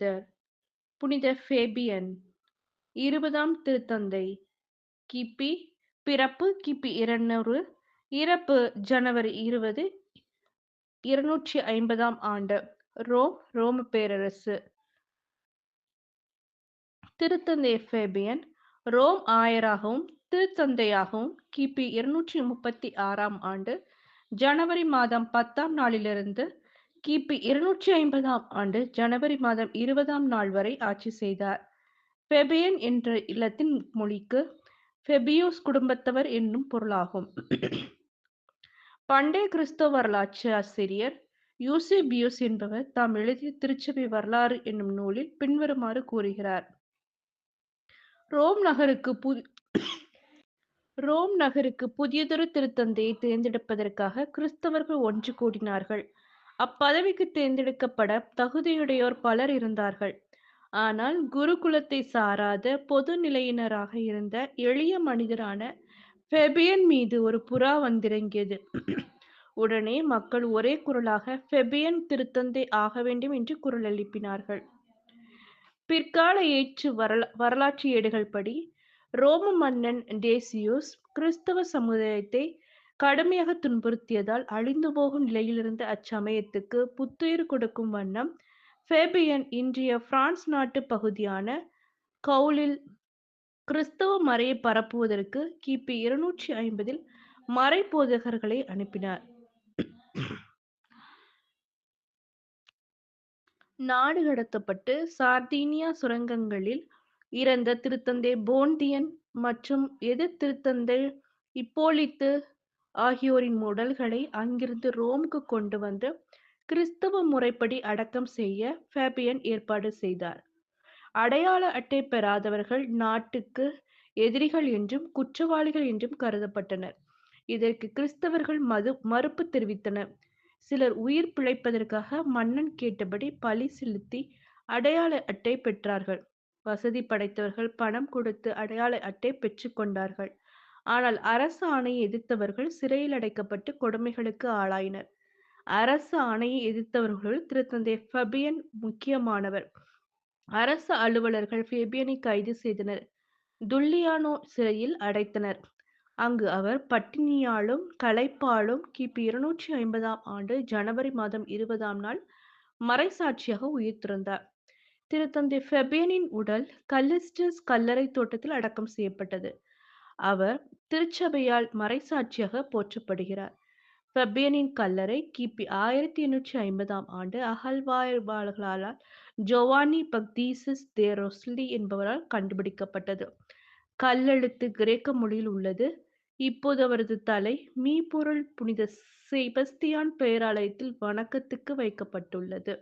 புனிதர் புனித ஃபேபியன். இருபதாம் திருத்தந்தை. கிபி பிறப்பு கிபி இருநூறு இறப்பு ஜனவரி இருபது இருநூற்றி ஐம்பதாம் ஆண்டு. ரோம் ரோம பேரரசு. திருத்தந்தை ஃபேபியன் ரோம் ஆயராகவும் திருத்தந்தையாகவும் கிபி இருநூற்றி முப்பத்தி ஆறாம் ஆண்டு ஜனவரி மாதம் பத்தாம் நாளிலிருந்து கிபி இருநூற்றி ஐம்பதாம் ஆண்டு ஜனவரி மாதம் இருபதாம் நாள் வரை ஆட்சி செய்தார். ஃபெபியன் என்ற இல்லத்தின் மொழிக்கு ஃபெபியோஸ் குடும்பத்தவர் என்னும் பொருளாகும். பண்டைய கிறிஸ்தவ வரலாற்று ஆசிரியர் யூசிபியூஸ் என்பவர் தாம் எழுதிய திருச்சபை வரலாறு என்னும் நூலில் பின்வருமாறு கூறுகிறார். ரோம் நகருக்கு புதி ரோம் நகருக்கு புதியதொரு திருத்தந்தையை தேர்ந்தெடுப்பதற்காக கிறிஸ்தவர்கள் ஒன்று கூடினார்கள். அப்பதவிக்கு தேர்ந்தெடுக்கப்பட தகுதியுடையோர் பலர் இருந்தார்கள். ஆனால் குருகுலத்தை சாராத பொது நிலையினராக இருந்த எளிய மனிதரான ஃபெபியன் மீது ஒரு புறா வந்திறங்கியது. உடனே மக்கள் ஒரே குரலாக ஃபெபியன் திருத்தந்தை ஆக வேண்டும் என்று குரல் எழுப்பினார்கள். பிற்கால ஏற்று வரலா வரலாற்று ஏடுகள் படி ரோம மன்னன் டேசியோஸ் கிறிஸ்தவ சமுதாயத்தை கடுமையாக துன்புறுத்தியதால் அழிந்து போகும் நிலையிலிருந்த அச்சமயத்துக்கு புத்துயிர் கொடுக்கும் வண்ணம் ஃபேபியன் இன்றைய பிரான்ஸ் நாட்டு பகுதியான கவுலில் கிறிஸ்தவ மறையை பரப்புவதற்கு கிபி இருநூற்றி ஐம்பதில் மறை போதகர்களை அனுப்பினார். நாடு கடத்தப்பட்டு சார்தீனியா சுரங்கங்களில் இறந்த திருத்தந்தை போண்டியன் மற்றும் எதிர் திருத்தந்தை இப்போலித்து ஆகியோரின் உடல்களை அங்கிருந்து ரோமுக்கு கொண்டு வந்து கிறிஸ்தவ முறைப்படி அடக்கம் செய்ய ஃபேபியன் ஏற்பாடு செய்தார். அடையாள அட்டை பெறாதவர்கள் நாட்டுக்கு எதிரிகள் என்றும் குற்றவாளிகள் என்றும் கருதப்பட்டனர். இதற்கு கிறிஸ்தவர்கள் மது மறுப்பு தெரிவித்தனர். சிலர் உயிர் பிழைப்பதற்காக மன்னன் கேட்டபடி பழி செலுத்தி அடையாள அட்டை பெற்றார்கள். வசதி படைத்தவர்கள் பணம் கொடுத்து அடையாள அட்டை பெற்றுக்கொண்டார்கள் ஆனால் அரசு ஆணையை எதிர்த்தவர்கள் சிறையில் அடைக்கப்பட்டு கொடுமைகளுக்கு ஆளாயினர். அரசு ஆணையை எதிர்த்தவர்களுள் திருத்தந்தை ஃபபியன் முக்கியமானவர். அரசு அலுவலர்கள் ஃபேபியனை கைது செய்தனர். துல்லியானோ சிறையில் அடைத்தனர். அங்கு அவர் பட்டினியாலும் களைப்பாலும் கிபி இருநூற்றி ஐம்பதாம் ஆண்டு ஜனவரி மாதம் இருபதாம் நாள் மறைசாட்சியாக உயிர் திறந்தார். திருத்தந்தை ஃபெபியனின் உடல் கல்லிஸ்டஸ் கல்லறை தோட்டத்தில் அடக்கம் செய்யப்பட்டது. அவர் திருச்சபையால் மறைசாட்சியாக போற்றப்படுகிறார். ஃபெபியனின் கல்லறை கிபி ஆயிரத்தி எண்ணூற்றி ஐம்பதாம் ஆண்டு அகழ்வாய்வாளர்களால் ஜோவானி பக்தீசஸ் தே ரொஸ்லி என்பவரால் கண்டுபிடிக்கப்பட்டது. கல்லெழுத்து கிரேக்க மொழியில் உள்ளது. இப்போது அவரது தலை மீபொருள் புனித செபஸ்தியான் பேராலயத்தில் வணக்கத்துக்கு வைக்கப்பட்டுள்ளது.